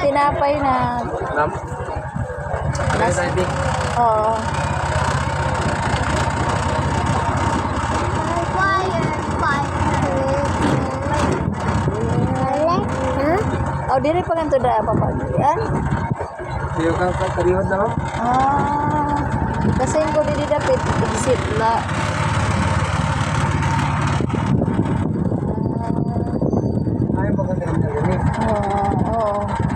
tinapay na. Ma'am? Nas. Oo. Oh, diri pa ganito da papa. Yan. Siyo ka ka karihod na? Ah. Kasi ko diri dapat exit na gani? Oo. oo.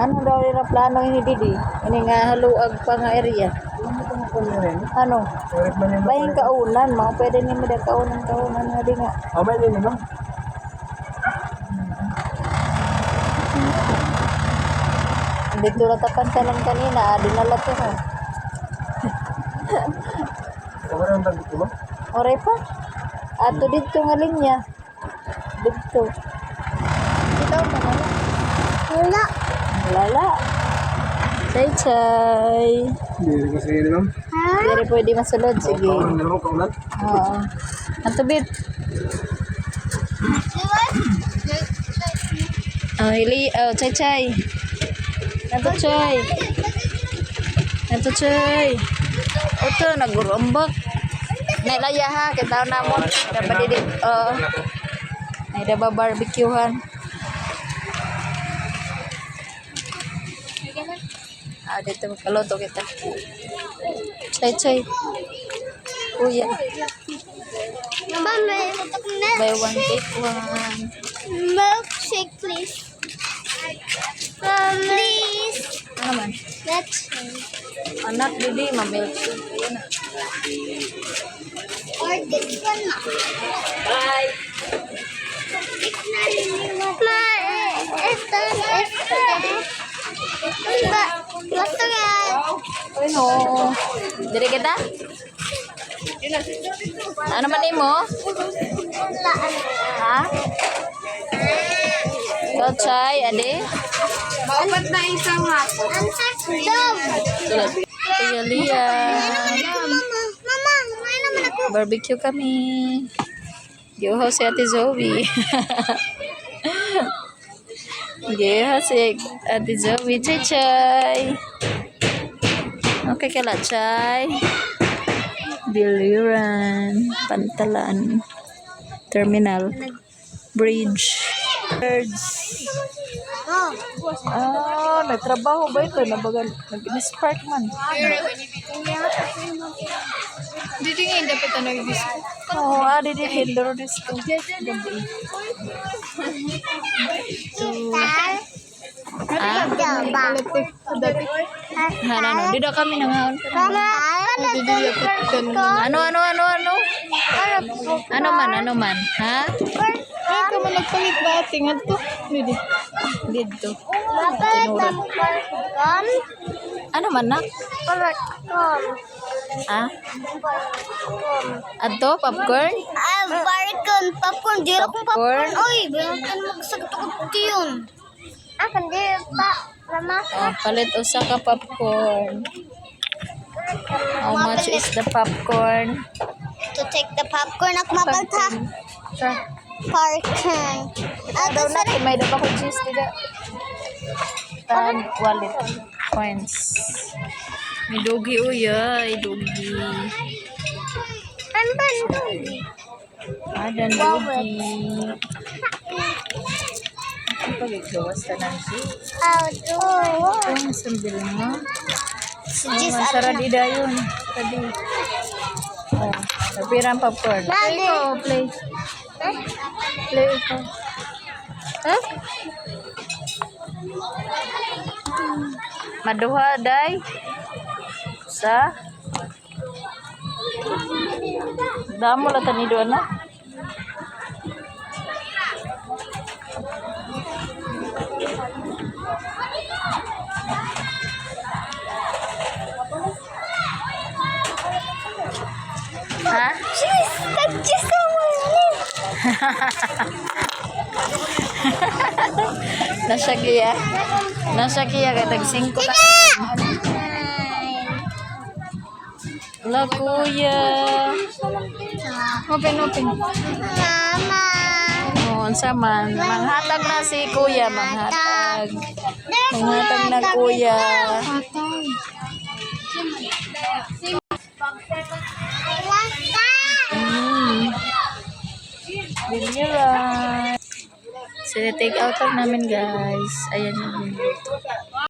Ano daw nila plano ini didi? Ini nga haluag pa nga area. Ano. Bayang kaunan, mga pwede niyo mga kaunan kaunan nga di nga. Oh, may nini ma'am? Dito na tapan lang kanina, ah, dinala ko ha. Kamara ang tagit mo? Oray pa. Ato dito nga linya. Dito. Dito pa na. Wala. Wala. Chay chay. Hindi rin kasi yun ma'am. Hindi pwede masulod. Sige. Kaunan na naman, kaunan. Oo. Ato bit. Oh, hili. Oh, chay chay. Ato chay. Ato chay. Ito, nagurumbak. Nailaya ha, kita na mo. Dapat didit. Oh. Ay, dapat barbecuehan. Ah, dito magkaluto kita. Chay chay. Kuya. Buy one, take one. milkshake, please. Um, please. Ano man? Let's Anak, didi, mamilkshake. Ayan na. or this one na. Bye. Ma, ito, ito. Ba. Diri kita? Ano man mo? Ha? Ade? Ang sakdom. Kuya Lia. Mama, naman. Barbecue kami. Giuhaw si Ate. Yes, Ate Zoe, Chichay. Okay ka la, Chay. Biliran, Pantalan, Terminal, Bridge. Birds. Ah, nagtrabaho ba ito? Nabagal, nag-spark man. Dito nga hindi pa ito ano, nag-disco. Oo, ah, dito hindi. Dito disco. Gabi. Ah, Diba? ano, ano, di daw kami nangaon. Ano, ano, ano, ano? Ano man, ano man? Ha? Ay, ka man nagpalit ba? Tingad to. Dito. Dito. Ano man na? Popcorn. Ha? Ato, popcorn? Ah, popcorn. Popcorn. Dira kong popcorn. Popcorn? Oy, binatan magsagot ko yun. Ah, kandi pa. Oh, palit usa ka popcorn. How much is the popcorn? To take the popcorn at mabalta. Popcorn. Ado na kay may dapat ko juice dida. Tag wallet coins. May dogi uyay, oh, dogi. Anban ano ah, dogi. Adan dogi. Si. Oh, oh. Ang sambil mo. Oh, ano? Tadi. Oh, popcorn. Daddy. Ikaw, play. Eh? Play ito. Ha? Maduha, day. Sa? Damo lah tani doon Ha? Jis, nag-jis ka mo. Nasa kiya. Nasa kiya kay tag 5 ka. La kuya. Open, open. Mama. Oh, unsa man manghatag na si kuya manghatag manghatag na kuya Patay. Binilan. Sine-take out lang namin guys. Ayan yung binilan.